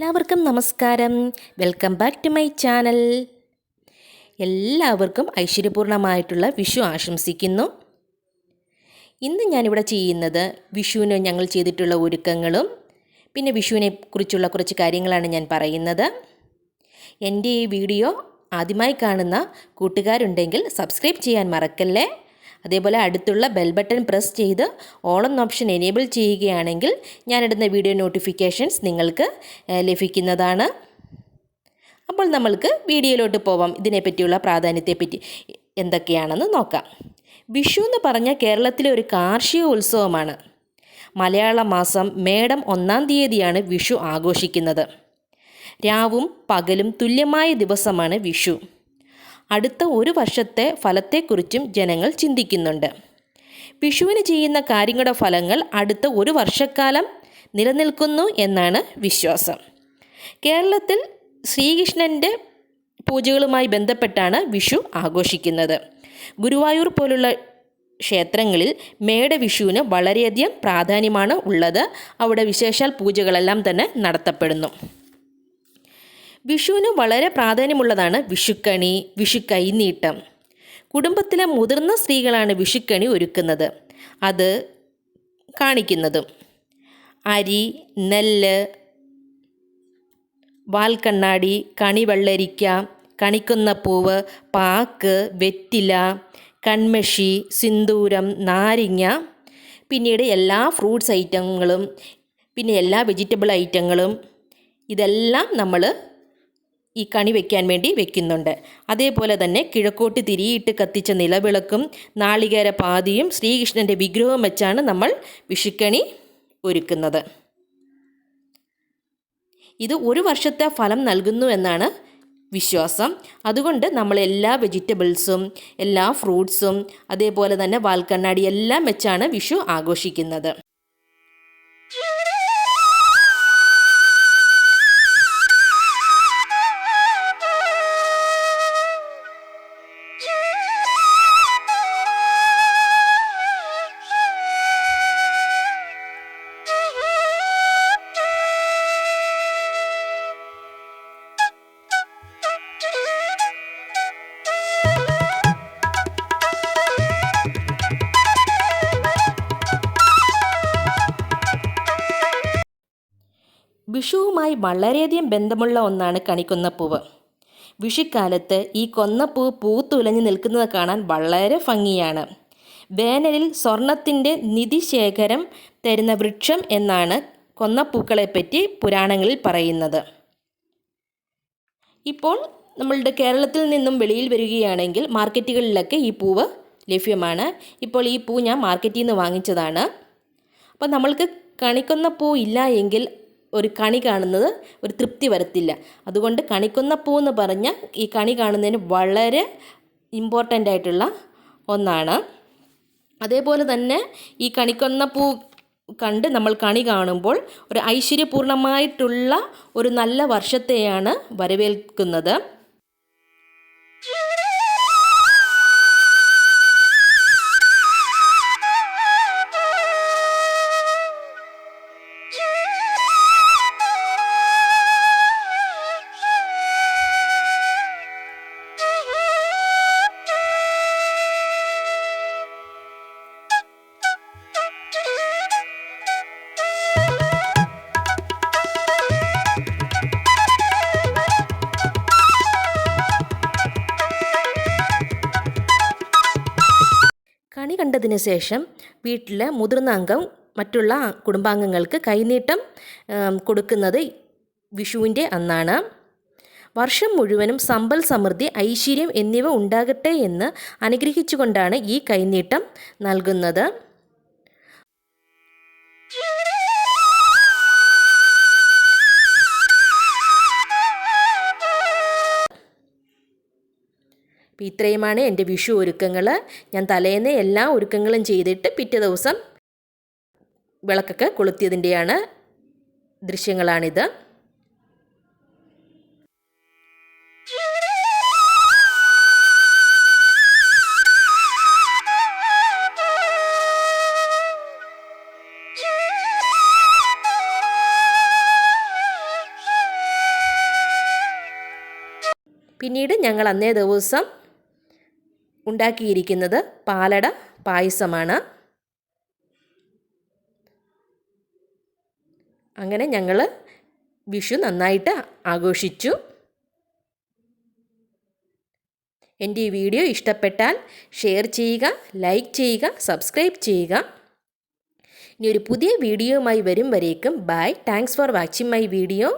എല്ലാവർക്കും നമസ്കാരം. Welcome back to my channel എല്ലാവർക്കും ഐശ്വര്യപൂർണമായിട്ടുള്ള വിഷു ആശംസിക്കുന്നു. ഇന്ന് ഞാനിവിടെ ചെയ്യുന്നത് വിഷുവിന് ഞങ്ങൾ ചെയ്തിട്ടുള്ള ഒരുക്കങ്ങളും പിന്നെ വിഷുവിനെ കുറിച്ചുള്ള കുറച്ച് കാര്യങ്ങളാണ് ഞാൻ പറയുന്നത്. എന്റെ ഈ വീഡിയോ ആദ്യമായി കാണുന്ന കൂട്ടുകാരുണ്ടെങ്കിൽ സബ്സ്ക്രൈബ് ചെയ്യാൻ മറക്കല്ലേ? അതേപോലെ അടുത്തുള്ള ബെൽ ബട്ടൺ പ്രസ് ചെയ്ത് എന്ന ഓപ്ഷൻ എനേബിൾ ചെയ്യുകയാണെങ്കിൽ ഞാനിടുന്ന വീഡിയോ നോട്ടിഫിക്കേഷൻസ് നിങ്ങൾക്ക് ലഭിക്കുന്നതാണ്. അപ്പോൾ നമ്മൾക്ക് വീഡിയോയിലോട്ട് പോവാം. ഇതിനെപ്പറ്റിയുള്ള പ്രാധാന്യത്തെപ്പറ്റി എന്തൊക്കെയാണെന്ന് നോക്കാം. വിഷു എന്ന് പറഞ്ഞാൽ കേരളത്തിലെ ഒരു കാർഷിക ഉത്സവമാണ്. മലയാള മാസം മേടം ഒന്നാം തീയതിയാണ് വിഷു ആഘോഷിക്കുന്നത്. രാവും പകലും തുല്യമായ ദിവസമാണ് വിഷു. അടുത്ത ഒരു വർഷത്തെ ഫലത്തെക്കുറിച്ചും ജനങ്ങൾ ചിന്തിക്കുന്നുണ്ട്. വിഷുവിന് ചെയ്യുന്ന കാര്യങ്ങളുടെ ഫലങ്ങൾ അടുത്ത ഒരു വർഷക്കാലം നിലനിൽക്കുന്നു എന്നാണ് വിശ്വാസം. കേരളത്തിൽ ശ്രീകൃഷ്ണന്റെ പൂജകളുമായി ബന്ധപ്പെട്ടാണ് വിഷു ആഘോഷിക്കുന്നത്. ഗുരുവായൂർ പോലുള്ള ക്ഷേത്രങ്ങളിൽ മേട വിഷുവിന് വളരെയധികം പ്രാധാന്യമാണ് ഉള്ളത്. അവിടെ വിശേഷാൽ പൂജകളെല്ലാം തന്നെ നടത്തപ്പെടുന്നു. വിഷുവിന് വളരെ പ്രാധാന്യമുള്ളതാണ് വിഷുക്കണി വിഷു കൈനീട്ടം കുടുംബത്തിലെ മുതിർന്ന സ്ത്രീകളാണ് വിഷുക്കണി ഒരുക്കുന്നത്. അത് കാണിക്കുന്നതും. അരി നെല്ല് വാൽക്കണ്ണാടി കണിവെള്ളരിക്ക കണിക്കുന്ന പൂവ് പാക്ക് വെറ്റില കൺമഷി സിന്ദൂരം നാരങ്ങ പിന്നീട് എല്ലാ ഫ്രൂട്ട്സ് ഐറ്റങ്ങളും പിന്നെ എല്ലാ വെജിറ്റബിൾ ഐറ്റങ്ങളും ഇതെല്ലാം നമ്മൾ ഈ കണി വെക്കാൻ വേണ്ടി വെക്കുന്നുണ്ട്. അതേപോലെ തന്നെ കിഴക്കോട്ട് തിരിയിട്ട് കത്തിച്ച നിലവിളക്കും നാളികേര പാതിയും ശ്രീകൃഷ്ണന്റെ വിഗ്രഹവും വെച്ചാണ് നമ്മൾ വിഷുക്കണി ഒരുക്കുന്നത്. ഇത് ഒരു വർഷത്തെ ഫലം നൽകുന്നു എന്നാണ് വിശ്വാസം. അതുകൊണ്ട് നമ്മൾ എല്ലാ വെജിറ്റബിൾസും എല്ലാ ഫ്രൂട്ട്സും അതേപോലെ തന്നെ വാൽക്കണ്ണാടി എല്ലാം വെച്ചാണ് വിഷു ആഘോഷിക്കുന്നത്. വിഷുവുമായി വളരെയധികം ബന്ധമുള്ള ഒന്നാണ് കണിക്കൊന്നപ്പൂവ് വിഷുക്കാലത്ത് ഈ കൊന്നപ്പൂവ് പൂത്തുലഞ്ഞു നിൽക്കുന്നത് കാണാൻ വളരെ ഭംഗിയാണ്. വേനലിൽ സ്വർണത്തിന്റെ നിധിശേഖരം തരുന്ന വൃക്ഷം എന്നാണ് കൊന്നപ്പൂക്കളെപ്പറ്റി പുരാണങ്ങളിൽ പറയുന്നത്. ഇപ്പോൾ നമ്മളുടെ കേരളത്തിൽ നിന്നും വെളിയിൽ വരികയാണെങ്കിൽ മാർക്കറ്റുകളിലൊക്കെ ഈ പൂവ് ലഭ്യമാണ്. ഇപ്പോൾ ഈ പൂ ഞാൻ മാർക്കറ്റിൽ നിന്ന് വാങ്ങിച്ചതാണ്. അപ്പോൾ നമ്മൾക്ക് കണിക്കൊന്ന പൂ ഇല്ല എങ്കിൽ ഒരു കണി കാണുന്നത് ഒരു തൃപ്തി വരത്തില്ല. അതുകൊണ്ട് കണിക്കൊന്ന പൂ എന്ന് പറഞ്ഞാൽ ഈ കണി കാണുന്നതിന് വളരെ ഇമ്പോർട്ടന്റ് ആയിട്ടുള്ള ഒന്നാണ്. അതേപോലെ തന്നെ ഈ കണിക്കൊന്ന പൂ കണ്ട് നമ്മൾ കണി കാണുമ്പോൾ ഒരു ഐശ്വര്യപൂർണമായിട്ടുള്ള ഒരു നല്ല വർഷത്തെയാണ് വരവേൽക്കുന്നത്. കണി കണ്ടതിന് ശേഷം വീട്ടിലെ മുതിർന്ന അംഗം മറ്റുള്ള കുടുംബാംഗങ്ങൾക്ക് കൈനീട്ടം കൊടുക്കുന്നത് വിഷുവിന്റെ അന്നാണ്. വർഷം മുഴുവനും സമ്പൽ സമൃദ്ധി ഐശ്വര്യം എന്നിവ ഉണ്ടാകട്ടെ എന്ന് അനുഗ്രഹിച്ചുകൊണ്ടാണ് ഈ കൈനീട്ടം നൽകുന്നത്. അപ്പോൾ ഇത്രയുമാണ് എന്റെ വിഷു ഒരുക്കങ്ങൾ ഞാൻ തലേന്ന് എല്ലാ ഒരുക്കങ്ങളും ചെയ്തിട്ട് പിറ്റേ ദിവസം വിളക്കൊക്കെ കൊളുത്തിയതിന്റെയാണ് ദൃശ്യങ്ങളാണിത്. പിന്നീട് ഞങ്ങൾ അന്നേ ദിവസം ഉണ്ടാക്കിയിരിക്കുന്നത് പാലട പായസമാണ്. അങ്ങനെ ഞങ്ങൾ വിഷു നന്നായിട്ട് ആഘോഷിച്ചു. എന്റെ ഈ വീഡിയോ ഇഷ്ടപ്പെട്ടാൽ ഷെയർ ചെയ്യുക ലൈക്ക് ചെയ്യുക സബ്സ്ക്രൈബ് ചെയ്യുക. ഇനി ഒരു പുതിയ വീഡിയോയുമായി വരും വരേക്കും. Bye. Thanks for watching my video.